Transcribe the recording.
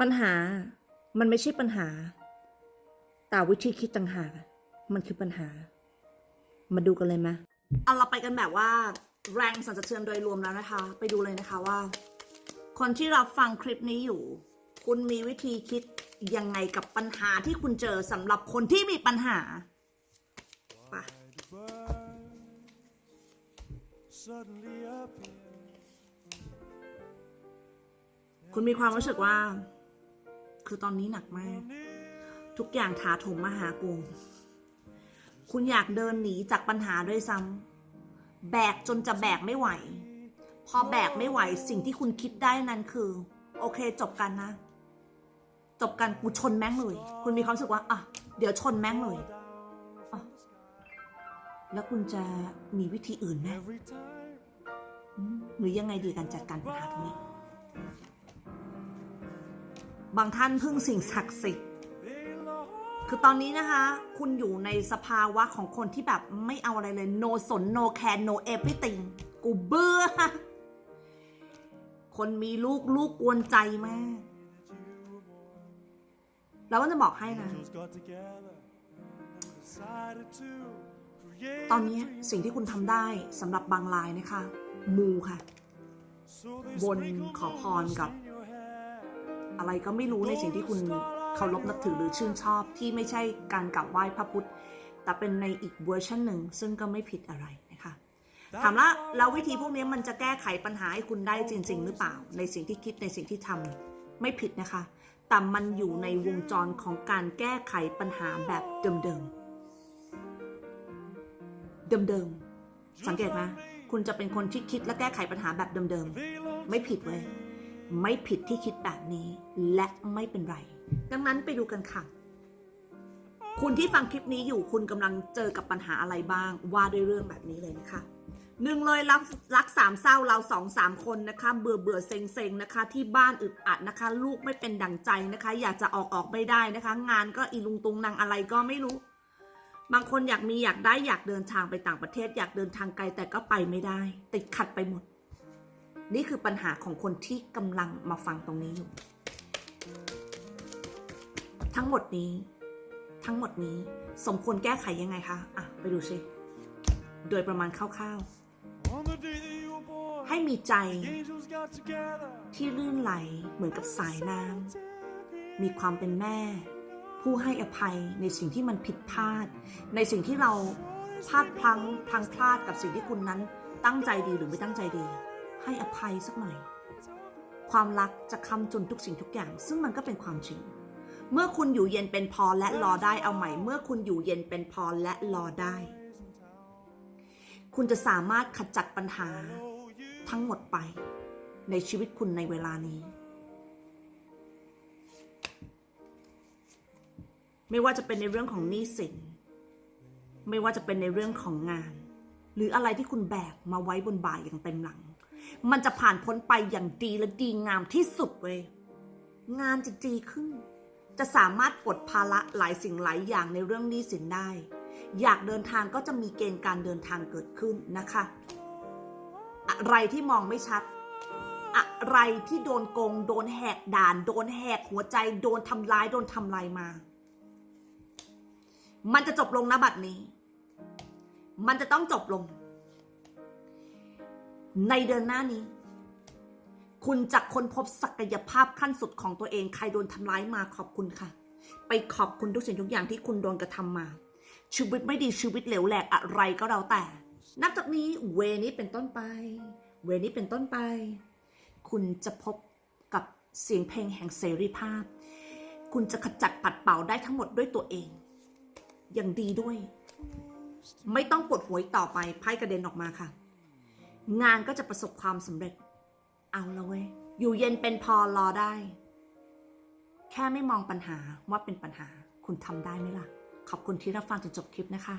ปัญหามันไม่ใช่ปัญหา แต่วิธีคิดต่างหากมันคือปัญหา มาดูกันเลยไหมเอาเราไปกันแบบว่า แรงสั่นสะเทือนโดยรวมแล้วนะคะ ไปดูเลยนะคะว่า คนที่รับฟังคลิปนี้อยู่ คุณมีวิธีคิดยังไงกับปัญหาที่คุณเจอสำหรับคนที่มีปัญหาไปคุณมีความรู้สึกว่า คือตอนนี้หนักมาก ทุกอย่างถาโถมมาหากู คุณอยากเดินหนีจากปัญหาด้วยซ้ำแบกจนจะแบกไม่ไหว พอแบกไม่ไหวสิ่งที่คุณคิดได้นั้นคือ โอเคจบกันนะ จบกันกูชนแม่งเลย คุณมีความรู้สึกว่าอะเดี๋ยวชนแม่งเลยแล้วคุณจะมีวิธีอื่นไหม Every time อืมหรือยังไงดีการจัดการปัญหาตรงนี้ บางท่านพึ่งสิ่งศักดิ์สิทธิ์ คือตอนนี้นะคะ คุณอยู่ในสภาวะของคนที่แบบไม่เอาอะไรเลย no สน no care no everything กูเบื่อ คนมีลูกลูกกวนใจมาก แล้วว่าจะบอกให้นะ ตอนนี้สิ่งที่คุณทำได้สำหรับบางรายนะคะ มูค่ะ บนขอพรกับ อะไรก็ไม่รู้ในสิ่งที่คุณเคารพนับถือหรือชื่นชอบที่ไม่ใช่การกราบไหว้พระพุทธ แต่เป็นในอีกเวอร์ชันหนึ่งซึ่งก็ไม่ผิดอะไรนะคะถามว่าแล้ววิธีพวกนี้มันจะแก้ไขปัญหาให้คุณได้จริง ๆ หรือเปล่า ในสิ่งที่คิดในสิ่งที่ทำไม่ผิดนะคะ แต่มันอยู่ในวงจรของการแก้ไขปัญหาแบบเดิมๆเดิมๆสังเกตไหมคุณจะเป็นคนที่คิดและแก้ไขปัญหาแบบเดิมๆไม่ผิดเว้ย ไม่ผิดที่คิดแบบนี้และไม่เป็นไร ดังนั้นไปดูกันค่ะ คุณที่ฟังคลิปนี้อยู่คุณกำลังเจอกับปัญหาอะไรบ้าง ว่าด้วยเรื่องแบบนี้เลยนะคะหนึ่งเลยรักรักสามเศร้าเราสองสามคนนะคะ เบื่อเบื่อเซ็งเซ็งนะคะ ที่บ้านอึดอัดนะคะ ลูกไม่เป็นดั่งใจนะคะ อยากจะออกออกไม่ได้นะคะ งานก็อีลุงตุงนางอะไรก็ไม่รู้ บางคนอยากมีอยากได้อยากเดินทางไปต่างประเทศ อยากเดินทางไกลแต่ก็ไปไม่ได้ ติดขัดไปหมด นี่คือปัญหาของคนที่กำลังมาฟังตรงนี้อยู่ ทั้งหมดนี้ ทั้งหมดนี้สมควรแก้ไขยังไงคะ อะ ไปดูสิ โดยประมาณคร่าวๆ ให้มีใจที่ลื่นไหลเหมือนกับสายน้ำมีความเป็นแม่ ผู้ให้อภัยในสิ่งที่มันผิดพลาด ในสิ่งที่เราพลาดพลั้งพลังพลาดกับสิ่งที่คุณนั้นตั้งใจดีหรือไม่ตั้งใจดี ให้อภัยสักหน่อย ความรักจะคำจุนทุกสิ่งทุกอย่าง ซึ่งมันก็เป็นความจริง เมื่อคุณอยู่เย็นเป็นพอและรอได้เอาใหม่ เมื่อคุณอยู่เย็นเป็นพอและรอได้ คุณจะสามารถขจัดปัญหาทั้งหมดไปในชีวิตคุณในเวลานี้ ไม่ว่าจะเป็นในเรื่องของหนี้สินไม่ว่าจะเป็นในเรื่องของงาน หรืออะไรที่คุณแบกมาไว้บนบ่าอย่างเต็มหลัง มันจะผ่านพ้นไปอย่างดีและดีงามที่สุดเว้ยงานจะดีขึ้น จะสามารถปลดภาระหลายสิ่งหลายอย่างในเรื่องนี้สินได้ อยากเดินทางก็จะมีเกณฑ์การเดินทางเกิดขึ้นนะคะ อะไรที่มองไม่ชัด อะไรที่โดนโกง โดนแหกด่าน โดนแหกหัวใจ โดนทำร้าย โดนทำลายมา มันจะจบลงนะบัดนี้ มันจะต้องจบลง ในเดือนหน้านี้ คุณจะค้นพบศักยภาพขั้นสุดของตัวเอง ใครโดนทำร้ายมาขอบคุณค่ะ ไปขอบคุณทุกสิ่งทุกอย่างที่คุณโดนกระทำมา ชีวิตไม่ดีชีวิตเหลวแหลกอะไรก็แล้วแต่ นับจากนี้เวนี้เป็นต้นไป เวนี้เป็นต้นไป คุณจะพบกับเสียงเพลงแห่งเสรีภาพ คุณจะขจัดปัดเป่าได้ทั้งหมดด้วยตัวเอง อย่างดีด้วย ไม่ต้องปวดหัวต่อไปไพ่กระเด็นออกมาค่ะ งานก็จะประสบความสำเร็จ เอาละเว้ย อยู่เย็นเป็นพอรอได้ แค่ไม่มองปัญหาว่าเป็นปัญหา คุณทำได้ไหมล่ะ ขอบคุณที่รับฟังจนจบคลิปนะคะ